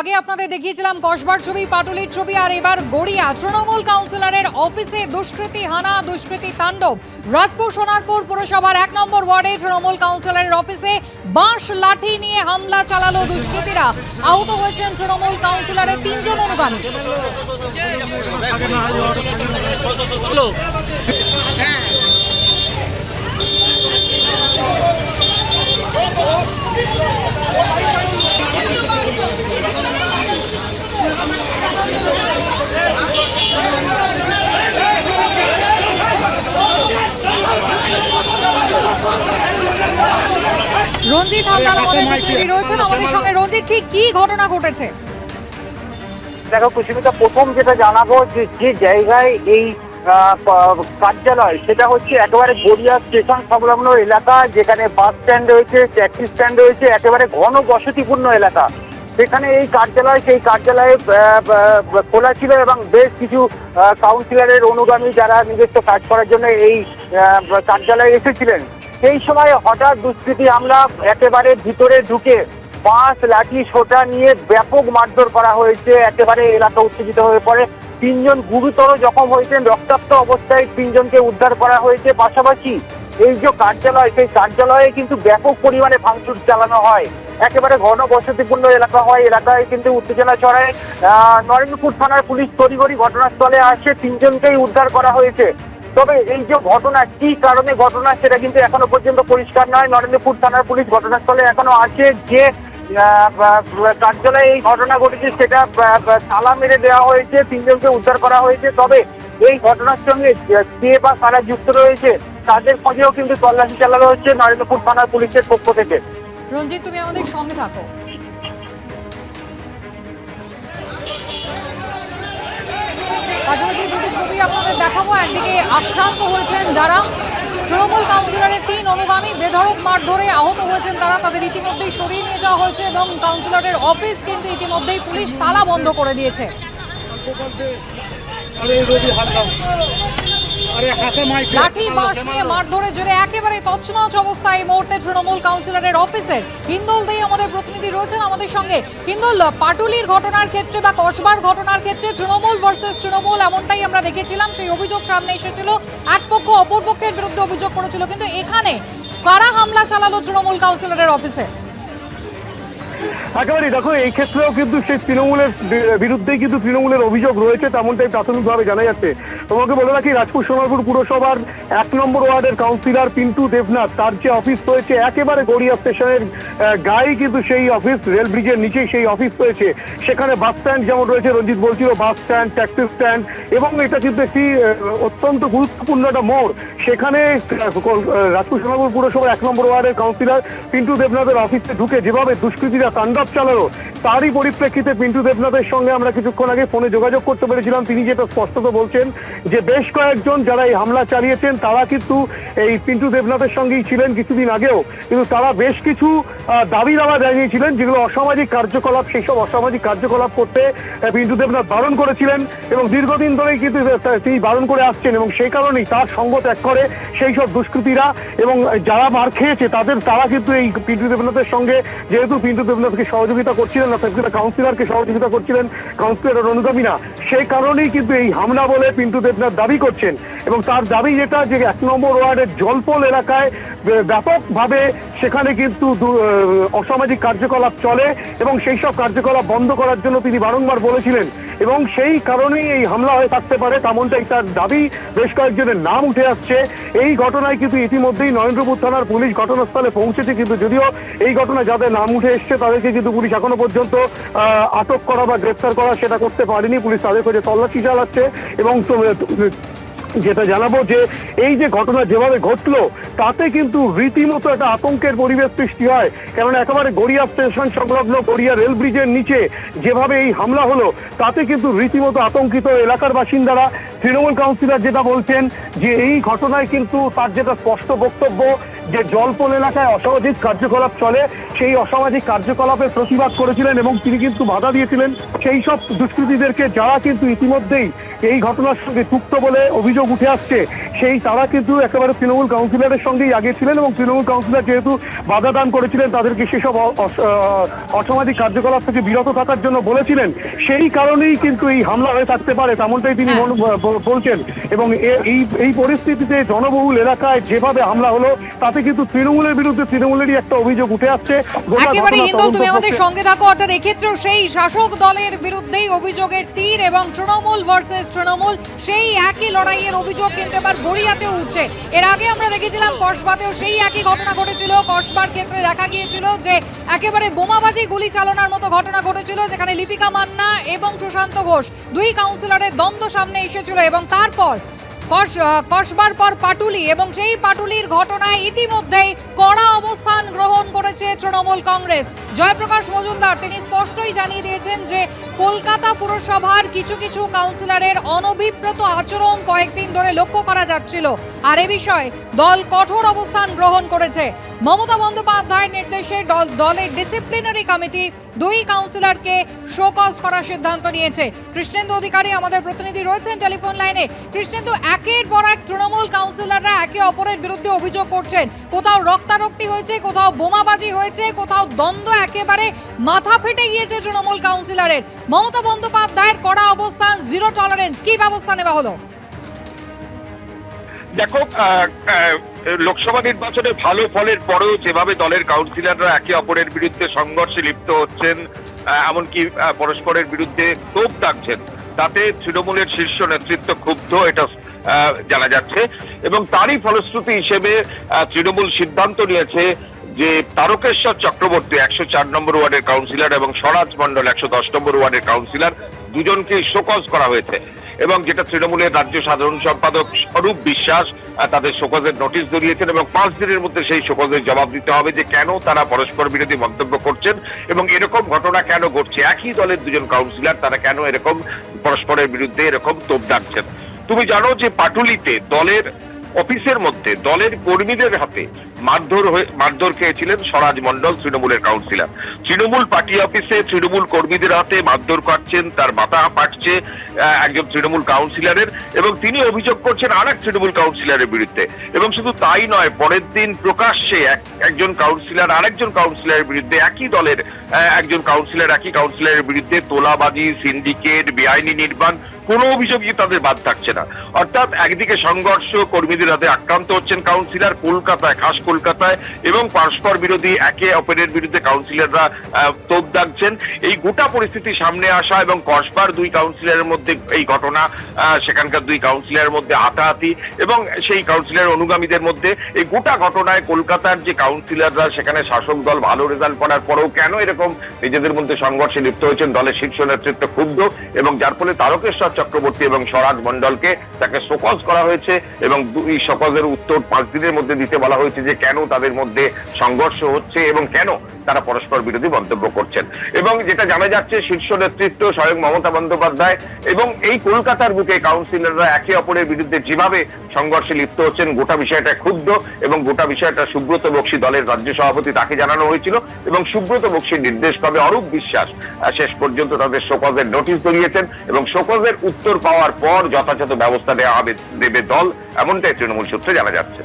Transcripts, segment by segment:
আগে আপনাদের দেখিয়েছিলাম কসবার ছবি, পাটুলির ছবি, আর এবার গড়িয়া তৃণমূল কাউন্সিলরের অফিসে দুষ্কৃতী হানা, দুষ্কৃতী তাণ্ডব। রাজপুর, সোনারপুর পুরসভার এক নম্বর ওয়ার্ডে তৃণমূল কাউন্সিলরের অফিসে বাঁশ লাঠি নিয়ে হামলা চালালো দুষ্কৃতীরা। আহত হয়েছেন তৃণমূল কাউন্সিলরের তিনজন অনুগামী। রঞ্জিত হালদার আমাদের প্রতিনিধি রয়েছেন আমাদের সঙ্গে রঞ্জিত ঠিক কি ঘটনা ঘটেছে? দেখো কুসুমিতা প্রথম যেটা জানাব যে যে জায়গায় এই কার্যালয়, সেটা হচ্ছে একেবারে গড়িয়া স্টেশন সংলগ্ন এলাকা, যেখানে বাস স্ট্যান্ড রয়েছে, ট্যাক্সি স্ট্যান্ড রয়েছে, একেবারে ঘন বসতিপূর্ণ এলাকা। সেখানে এই কার্যালয়, সেই কার্যালয়ে খোলা ছিল এবং বেশ কিছু কাউন্সিলরের অনুগামী যারা নিজস্ব কাজ করার জন্য এই কার্যালয়ে এসেছিলেন। সেই সময় হঠাৎ দুষ্কৃতি আমরা একেবারে ভিতরে ঢুকে বাঁশ লাঠি সোটা নিয়ে ব্যাপক মারধর করা হয়েছে। একেবারে এলাকা উত্তেজিত হয়ে পড়ে। তিনজন গুরুতর জখম হয়েছেন। রক্তাক্ত অবস্থায় তিনজনকে উদ্ধার করা হয়েছে। পাশাপাশি এই যে কার্যালয়, সেই কার্যালয়ে কিন্তু ব্যাপক পরিমাণে ভাঙচুর চালানো হয়। একেবারে ঘন বসতিপূর্ণ এলাকা হয়। এলাকায় কিন্তু উত্তেজনা ছড়ায়। নরেন্দ্রপুর থানার পুলিশ তড়িঘড়ি ঘটনাস্থলে আসে। তিনজনকেই উদ্ধার করা হয়েছে। তবে এই যে ঘটনা, কি কারণে ঘটনা, সেটা কিন্তু এখনও পর্যন্ত পরিষ্কার নয়। নরেন্দ্রপুর থানার পুলিশ ঘটনাস্থলে এখনও আছে যে কার্যালয়ে এই ঘটনা ঘটেছে সেটা তালা মেরে দেওয়া হয়েছে, তিনজনকে উদ্ধার করা হয়েছে। তবে এই ঘটনার সঙ্গে কে বা কারা যুক্ত রয়েছে, তাদের খোঁজেও কিন্তু তল্লাশি চালানো হচ্ছে নরেন্দ্রপুর থানার পুলিশের পক্ষ থেকে। রঞ্জিত, তুমি আমাদের সঙ্গে থাকো। পাশাপাশি দুটি ছবি আপনাদের দেখাবো। একদিকে আক্রান্ত হয়েছেন যারা তৃণমূল কাউন্সিলরের তিন অনুগামী বেধড়ক মারধরে আহত হয়েছেন তারা, তাদের ইতিমধ্যেই সরিয়ে নিয়ে যাওয়া হয়েছে এবং কাউন্সিলরের অফিস কিন্তু ইতিমধ্যেই পুলিশ তালা বন্ধ করে দিয়েছে। লাঠি নিয়ে একেবারে অবস্থা এই মুহূর্তে তৃণমূল কাউন্সিলরের দিয়ে আমাদের প্রতিনিধি রয়েছেন আমাদের সঙ্গে। পাটুলির ঘটনার ক্ষেত্রে বা কসবার ঘটনার ক্ষেত্রে তৃণমূল ভার্সেস তৃণমূল এমনটাই আমরা দেখেছিলাম, সেই অভিযোগ সামনে এসেছিল। এক পক্ষ, অপর পক্ষের বিরুদ্ধে অভিযোগ করেছিল। কিন্তু এখানে কারা হামলা চালালো তৃণমূল কাউন্সিলরের অফিসে? একেবারে দেখো, এই ক্ষেত্রেও কিন্তু সেই তৃণমূলের বিরুদ্ধেই কিন্তু তৃণমূলের অভিযোগ রয়েছে, তেমনটাই প্রাথমিকভাবে জানা যাচ্ছে। তোমাকে বলে রাখি, রাজপুর সোনারপুর পুরসভার এক নম্বর ওয়ার্ডের কাউন্সিলর পিন্টু দেবনাথ, তার যে অফিস রয়েছে, একেবারে গড়িয়া স্টেশনের গায়ে কিন্তু সেই অফিস, রেল ব্রিজের নিচেই সেই অফিস রয়েছে। সেখানে বাস স্ট্যান্ড যেমন রয়েছে, রঞ্জিত বলছিল, বাস স্ট্যান্ড, ট্যাক্সি স্ট্যান্ড, এবং এটা কিন্তু একটি অত্যন্ত গুরুত্বপূর্ণ একটা মোড়। সেখানে রাজপুর সোনারপুর পুরসভার এক নম্বর ওয়ার্ডের কাউন্সিলর পিন্টু দেবনাথের অফিসে ঢুকে যেভাবে দুষ্কৃতীরা তাণ্ডব চালালো। তারই পরিপ্রেক্ষিতে পিন্টু দেবনাথের সঙ্গে আমরা কিছুক্ষণ আগে ফোনে যোগাযোগ করতে পেরেছিলাম। তিনি যেটা স্পষ্টত বলছেন যে বেশ কয়েকজন যারা এই হামলা চালিয়েছেন, তারা কিন্তু এই পিন্টু দেবনাথের সঙ্গেই ছিলেন কিছুদিন আগেও। কিন্তু তারা বেশ কিছু দাবি দাওয়া জানিয়েছিলেন যেগুলো অসামাজিক কার্যকলাপ, সেই সব অসামাজিক কার্যকলাপ করতে পিন্টু দেবনাথ বারণ করেছিলেন এবং দীর্ঘদিন ধরেই কিন্তু তিনি বারণ করে আসছেন এবং সেই কারণেই তার সঙ্গ ত্যাগ করে সেই সব দুষ্কৃতীরা এবং যারা মার খেয়েছে, তাদের, তারা কিন্তু এই পিন্টু দেবনাথের সঙ্গে, যেহেতু পিন্টু দেবনাথকে সহযোগিতা করছিলেন তাদের কাউন্সিলরকে সহযোগিতা করছিলেন কাউন্সিলরের অনুগামী না। সেই কারণেই কিন্তু এই হামলা বলে পিন্টু দেবনাথ দাবি করছেন। এবং তার দাবি যেটা, যে এক নম্বর ওয়ার্ডের জলপল এলাকায় ব্যাপকভাবে সেখানে কিন্তু অসামাজিক কার্যকলাপ চলে এবং সেই সব কার্যকলাপ বন্ধ করার জন্য তিনি বারংবার বলেছিলেন এবং সেই কারণেই এই হামলা হয়ে থাকতে পারে তেমনটাই তার দাবি। বেশ কয়েকজনের নাম উঠে আসছে। এই ঘটনায় কিন্তু ইতিমধ্যেই নরেন্দ্রপুর থানার পুলিশ ঘটনাস্থলে পৌঁছেছে কিন্তু যদিও এই ঘটনায় যাদের নাম উঠে এসছে, তাদেরকে কিন্তু পুলিশ এখনও পর্যন্ত আটক করা বা গ্রেপ্তার করা সেটা করতে পারেনি। পুলিশ তাদের খোঁজে তল্লাশি চালাচ্ছে এবং যেটা জানাব যে এই যে ঘটনা যেভাবে ঘটলো, তাতে কিন্তু রীতিমতো একটা আতঙ্কের পরিবেশ সৃষ্টি হয়। কেননা একেবারে গড়িয়া স্টেশন সংলগ্ন গড়িয়া রেল ব্রিজের নিচে যেভাবে এই হামলা হলো, তাতে কিন্তু রীতিমতো আতঙ্কিত এলাকার বাসিন্দারা। তৃণমূল কাউন্সিলর যেটা বলছেন যে এই ঘটনায় কিন্তু তার যেটা স্পষ্ট বক্তব্য যে জলপোল এলাকায় অসামাজিক কার্যকলাপ চলে সেই অসামাজিক কার্যকলাপের প্রতিবাদ করেছিলেন এবং তিনি কিন্তু বাধা দিয়েছিলেন। সেই সব দুষ্কৃতীদেরকে যারা কিন্তু ইতিমধ্যেই এই ঘটনার সঙ্গে যুক্ত বলে অভিযোগ উঠে আসছে সেই তারা কিন্তু একেবারে তৃণমূল কাউন্সিলরের সঙ্গেই আগে ছিলেন এবং তৃণমূল কাউন্সিলর যেহেতু বাধা দান করেছিলেন তাদেরকে সেসব অসামাজিক কার্যকলাপ থেকে বিরত থাকার জন্য বলেছিলেন। সেই কারণেই কিন্তু এই হামলা হয়ে থাকতে পারে তেমনটাই তিনি হ্যাঁ। বলছেন। এবং এই এই পরিস্থিতিতে জনবহুল এলাকায় যেভাবে হামলা হলো তাতে কিন্তু তৃণমূলের বিরুদ্ধে তৃণমূলেরই একটা অভিযোগ উঠে আসছে। একেবারে হিন্দল তুমি আমাদের সঙ্গে থাকো অর্থাৎ এক্ষেত্রেও সেই শাসক দলের বিরুদ্ধেই অভিযোগের তীর এবং তৃণমূল ভার্সেস তৃণমূল সেই একই লড়াইয়ের অভিযোগ কিন্তু এবার গড়িয়াতেও উঠছে। এর আগে আমরা দেখেছিলাম কসবাতেও সেই একই ঘটনা ঘটেছিল। কসবার ক্ষেত্রে দেখা গিয়েছিল যে একেবারে বোমাবাজি গুলি চালনার মতো ঘটনা ঘটেছিল যেখানে লিপিকা মান্না এবং সুশান্ত ঘোষ দুই কাউন্সিলরের দ্বন্দ্ব সামনে এসেছিল এবং তারপর কসবার পর পাটুলি এবং সেই পাটুলির ঘটনায় ইতিমধ্যেই কড়া অবস্থান গ্রহণ করেছে তৃণমূল কংগ্রেস। জয়প্রকাশ মজুমদার, তিনি স্পষ্টই জানিয়ে দিয়েছেন যে কলকাতা পুরসভার কিছু কিছু কাউন্সিলরের অনভিপ্রত আচরণ কয়েকদিন ধরে লক্ষ্য করা যাচ্ছিল। আর এ বিষয়ে দল কঠোর অবস্থান গ্রহণ করেছে। মমতা বন্দ্যোপাধ্যায়ের নির্দেশে দল দলের ডিসিপ্লিনারি কমিটি দুই কাউন্সিলরকে শোকজ করার সিদ্ধান্ত নিয়েছে। কৃষ্ণেন্দু অধিকারী আমাদের প্রতিনিধি রয়েছেন টেলিফোন লাইনে। কৃষ্ণেন্দু, একের পর এক তৃণমূল কাউন্সিলররা একে অপরের বিরুদ্ধে অভিযোগ করছেন। কোথাও রক্তারক্তি হয়েছে, কোথাও বোমাবাজি হয়েছে, কোথাও দ্বন্দ্ব একেবারে মাথা ফেটে গিয়েছে তৃণমূল কাউন্সিলরের মমতা বন্দ্যোপাধ্যায়ের কড়া অবস্থান জিরো টলারেন্স কি ব্যবস্থা নেওয়া হলো? দেখো লোকসভা নির্বাচনে ভালো ফলের পরেও যেভাবে দলের কাউন্সিলররা একে অপরের বিরুদ্ধে সংঘর্ষে লিপ্ত হচ্ছেন এমনকি পরস্পরের বিরুদ্ধে তোপ দাগছেন তাতে তৃণমূলের শীর্ষ নেতৃত্ব ক্ষুব্ধ, এটা জানা যাচ্ছে। এবং তারই ফলশ্রুতি হিসেবে তৃণমূল সিদ্ধান্ত নিয়েছে যে তারকেশ্বর চক্রবর্তী একশো চার নম্বর ওয়ার্ডের কাউন্সিলর এবং স্বরাজ মন্ডল একশো দশ নম্বর ওয়ার্ডের কাউন্সিলর দুজনকে শোকজ করা হয়েছে। এবং যেটা তৃণমূলের রাজ্য সাধারণ সম্পাদক স্বরূপ বিশ্বাস তাদের শোকজের নোটিশ ধরিয়েছেন এবং পাঁচ দিনের মধ্যে সেই শোকজের জবাব দিতে হবে যে কেন তারা পরস্পর বিরোধী মন্তব্য করছেন এবং এরকম ঘটনা কেন ঘটছে? একই দলের দুজন কাউন্সিলর তারা কেন এরকম পরস্পরের বিরুদ্ধে এরকম তোপ ডাকছেন? তুমি জানো যে পাটুলিতে দলের অফিসের মধ্যে দলের কর্মীদের হাতে মারধর হয়ে মারধর খেয়েছিলেন স্বরাজ মন্ডল তৃণমূলের কাউন্সিলর তৃণমূল পার্টি অফিসে তৃণমূল কর্মীদের হাতে মারধর কাটছেন তার মাথা পাটছে একজন তৃণমূল কাউন্সিলরের এবং তিনি অভিযোগ করছেন আর এক তৃণমূল কাউন্সিলরের বিরুদ্ধে। এবং শুধু তাই নয়, পরের দিন প্রকাশ্যে এক- একজন কাউন্সিলর আরেকজন কাউন্সিলরের বিরুদ্ধে একই দলের একজন কাউন্সিলর একই কাউন্সিলরের বিরুদ্ধে তোলাবাজি সিন্ডিকেট বেআইনি নির্মাণ কোনো অভিযোগই তাদের বাদ থাকছে না। অর্থাৎ একদিকে সংঘর্ষ, কর্মীদের হাতে আক্রান্ত হচ্ছেন কাউন্সিলর কলকাতায়, খাস কলকাতায়, এবং পরস্পর বিরোধী, একে অপরের বিরুদ্ধে কাউন্সিলররা তোপ দাগছেন। এই গোটা পরিস্থিতি সামনে আসা এবং কসবার দুই কাউন্সিলরের মধ্যে এই ঘটনা সেখানকার দুই কাউন্সিলরের মধ্যে হাতাহাতি এবং সেই কাউন্সিলর অনুগামীদের মধ্যে এই গোটা ঘটনায় কলকাতার যে কাউন্সিলররা, সেখানে শাসক দল ভালো রেজাল্ট করার পরেও কেন এরকম নিজেদের মধ্যে সংঘর্ষে লিপ্ত হয়েছেন? দলের শীর্ষ নেতৃত্ব ক্ষুব্ধ এবং যার ফলে তারকেশ্বর চক্রবর্তী এবং স্বরাজ মন্ডলকে তাকে শোকজ করা হয়েছে এবং দুই শোকজের উত্তর পাঁচ দিনের মধ্যে দিতে বলা হয়েছে যে কেন তাদের মধ্যে সংঘর্ষ হচ্ছে এবং কেন তারা পরস্পর বিরোধী মন্তব্য করছেন। এবং যেটা জানা যাচ্ছে, শীর্ষ নেতৃত্ব স্বয়ং মমতা বন্দ্যোপাধ্যায় এবং এই কলকাতার বুকে কাউন্সিলররা একে অপরের বিরুদ্ধে যেভাবে সংঘর্ষে লিপ্ত হচ্ছেন, গোটা বিষয়টা ক্ষুব্ধ এবং গোটা বিষয়টা সুব্রত বক্সী দলের রাজ্য সভাপতি তাকে জানানো হয়েছিল এবং সুব্রত বক্সীর নির্দেশ পাবে অরূপ বিশ্বাস শেষ পর্যন্ত তাদের শোকজের নোটিশ ধরিয়েছেন এবং শোকজের উত্তর পাওয়ার পর যথাযথ ব্যবস্থা নেওয়া হবে দেবে দল এমনটাই তৃণমূল সূত্রে জানা যাচ্ছে।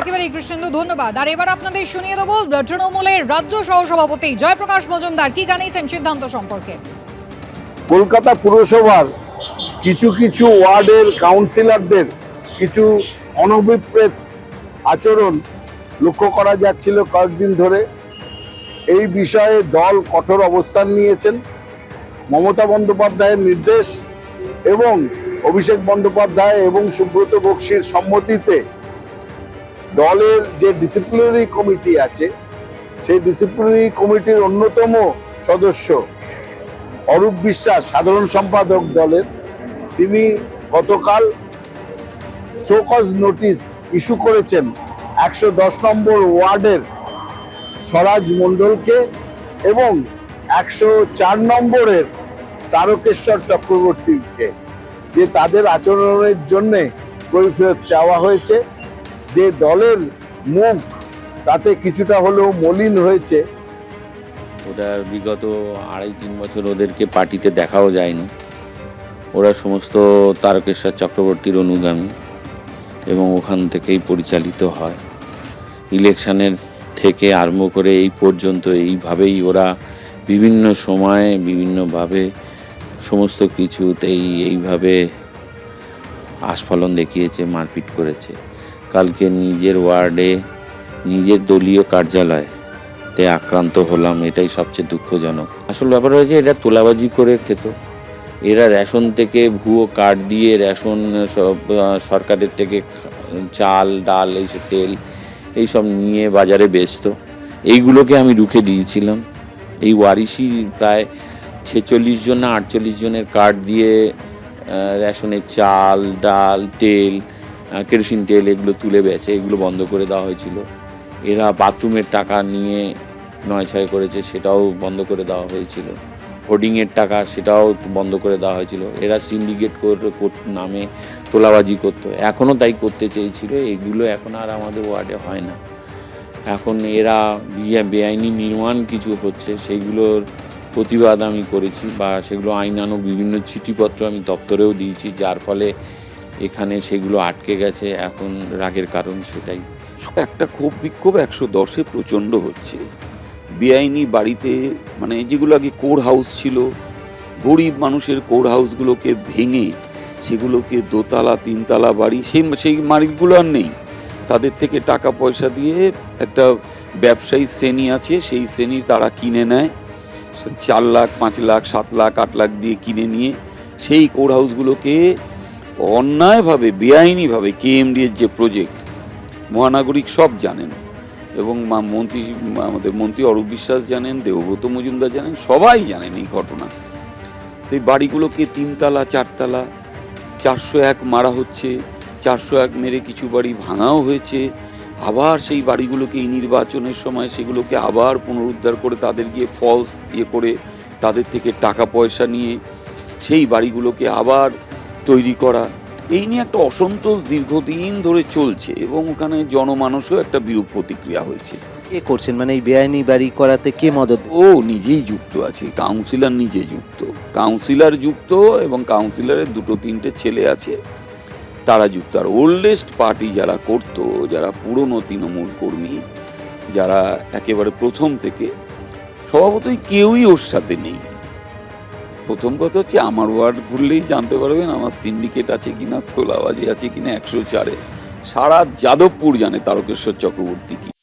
একেবারে কৃষ্ণেন্দু ধন্যবাদ। আর এবার আপনাদের শুনিয়ে দেবো তৃণমূলের রাজ্য সহসভাপতি জয়প্রকাশ মজুমদার কি জানিয়েছেন সিদ্ধান্ত সম্পর্কে? কলকাতা পুরসভার কিছু কিছু ওয়ার্ডের কাউন্সিলরদের কিছু অনভিপ্রেত আচরণ লক্ষ্য করা যাচ্ছিল কয়েকদিন ধরে। এই বিষয়ে দল কঠোর অবস্থান নিয়েছেন। মমতা বন্দ্যোপাধ্যায়ের নির্দেশ এবং অভিষেক বন্দ্যোপাধ্যায় এবং সুব্রত বক্সির সম্মতিতে দলের যে ডিসিপ্লিনারি কমিটি আছে, সেই ডিসিপ্লিনারি কমিটির অন্যতম সদস্য অরূপ বিশ্বাস, সাধারণ সম্পাদক দলের। তিনি গতকাল শোকজ নোটিশ ইস্যু করেছেন একশো দশ নম্বর ওয়ার্ডের স্বরাজ মণ্ডলকে এবং একশো চার নম্বরের তারকেশ্বর চক্রবর্তীকে, যে তাদের আচরণের জন্যে কৈফিয়ত চাওয়া হয়েছে, যে দলের মুখ তাতে কিছুটা হলেও মলিন হয়েছে। ওটার বিগত আড়াই তিন বছর ওদেরকে পার্টিতে দেখাও যায়নি। ওরা সমস্ত তারকেশ্বর চক্রবর্তীর অনুগামী এবং ওখান থেকেই পরিচালিত হয়। ইলেকশনের থেকে আরম্ভ করে এই পর্যন্ত এইভাবেই ওরা বিভিন্ন সময়ে বিভিন্নভাবে সমস্ত কিছুতেই এইভাবে আস্ফলন দেখিয়েছে, মারপিট করেছে। কালকে নিজের ওয়ার্ডে, নিজের দলীয় কার্যালয় তে আক্রান্ত হলাম, এটাই সবচেয়ে দুঃখজনক। আসল ব্যাপার হয়েছে, এটা তোলাবাজি করে খেত। এরা রেশন থেকে ভুয়ো কার্ড দিয়ে রেশন সব সরকারের থেকে চাল, ডাল এইসব তেল এইসব নিয়ে বাজারে বেচতো। এইগুলোকে আমি রুখে দিয়েছিলাম। এই ওয়ারিশি প্রায় ছেচল্লিশ জন না আটচল্লিশ জনের কার্ড দিয়ে রেশনের চাল, ডাল, তেল কেরোসিন তেল এগুলো তুলে বেচে, এগুলো বন্ধ করে দেওয়া হয়েছিল। এরা বাথরুমের টাকা নিয়ে নয় ছয় করেছে, সেটাও বন্ধ করে দেওয়া হয়েছিল। হোর্ডিংয়ের টাকা সেটাও বন্ধ করে দেওয়া হয়েছিল। এরা সিন্ডিকেট নামে তোলাবাজি করতো। এখনও তাই করতে চেয়েছিল। এগুলো এখন আর আমাদের ওয়ার্ডে হয় না। এখন এরা বেআইনি নির্মাণ কিছু হচ্ছে সেইগুলোর প্রতিবাদ আমি করেছি বা সেগুলো আইনানো বিভিন্ন চিঠিপত্র আমি দপ্তরেও দিয়েছি, যার ফলে এখানে সেগুলো আটকে গেছে, এখন রাগের কারণ সেটাই। একটা ক্ষোভ বিক্ষোভ একশো দশে প্রচণ্ড হচ্ছে। বেআইনি বাড়িতে মানে যেগুলো আগে কোর হাউস ছিল, গরিব মানুষের কোর হাউসগুলোকে ভেঙে সেগুলোকে দোতলা, তিনতলা বাড়ি, সেই সেই বাড়িগুলো আর নেই। তাদের থেকে টাকা পয়সা দিয়ে একটা ব্যবসায়ী শ্রেণি আছে, সেই শ্রেণির তারা কিনে নেয়। চার লাখ, পাঁচ লাখ, সাত লাখ, আট লাখ দিয়ে কিনে নিয়ে সেই কোর হাউসগুলোকে অন্যায়ভাবে, বেআইনিভাবে কেএমডি এর যে প্রজেক্ট, মহানাগরিক সব জানেন এবং মা- মন্ত্রী, আমাদের মন্ত্রী অরূপ বিশ্বাস জানেন, দেবব্রত মজুমদার জানেন, সবাই জানেন এই ঘটনা। তো এই বাড়িগুলোকে তিনতলা, চারতলা, চারশো এক মারা হচ্ছে চারশো এক মেরে কিছু বাড়ি ভাঙাও হয়েছে। আবার সেই বাড়িগুলোকে এই নির্বাচনের সময় সেগুলোকে আবার পুনরুদ্ধার করে তাদের গিয়ে ফলস ইয়ে করে তাদের থেকে টাকা পয়সা নিয়ে সেই বাড়িগুলোকে আবার তৈরি করা। এই নিয়ে একটা অসন্তোষ দীর্ঘদিন ধরে চলছে এবং ওখানে জনমানসও একটা বিরূপ প্রতিক্রিয়া হয়েছে। কে করছেন? মানে এই বেআইনি বাড়ি করাতে কে মদত ও নিজেই যুক্ত আছে। কাউন্সিলর নিজে যুক্ত। কাউন্সিলর যুক্ত এবং কাউন্সিলরের দুটো তিনটে ছেলে আছে। তারা যুক্ত। আর ওল্ডেস্ট পার্টি যারা করত, যারা পুরনো তৃণমূল কর্মী, যারা একেবারে প্রথম থেকে, স্বভাবতই কেউই ওর সাথে নেই। প্রথম কথা হচ্ছে, আমার ওয়ার্ড ঘুরলেই জানতে পারবেন, আমার সিন্ডিকেট আছে কিনা, তোলাবাজি আছে কিনা, একশো চারে। সারা যাদবপুর জানে তারকেশ্বর চক্রবর্তী কি।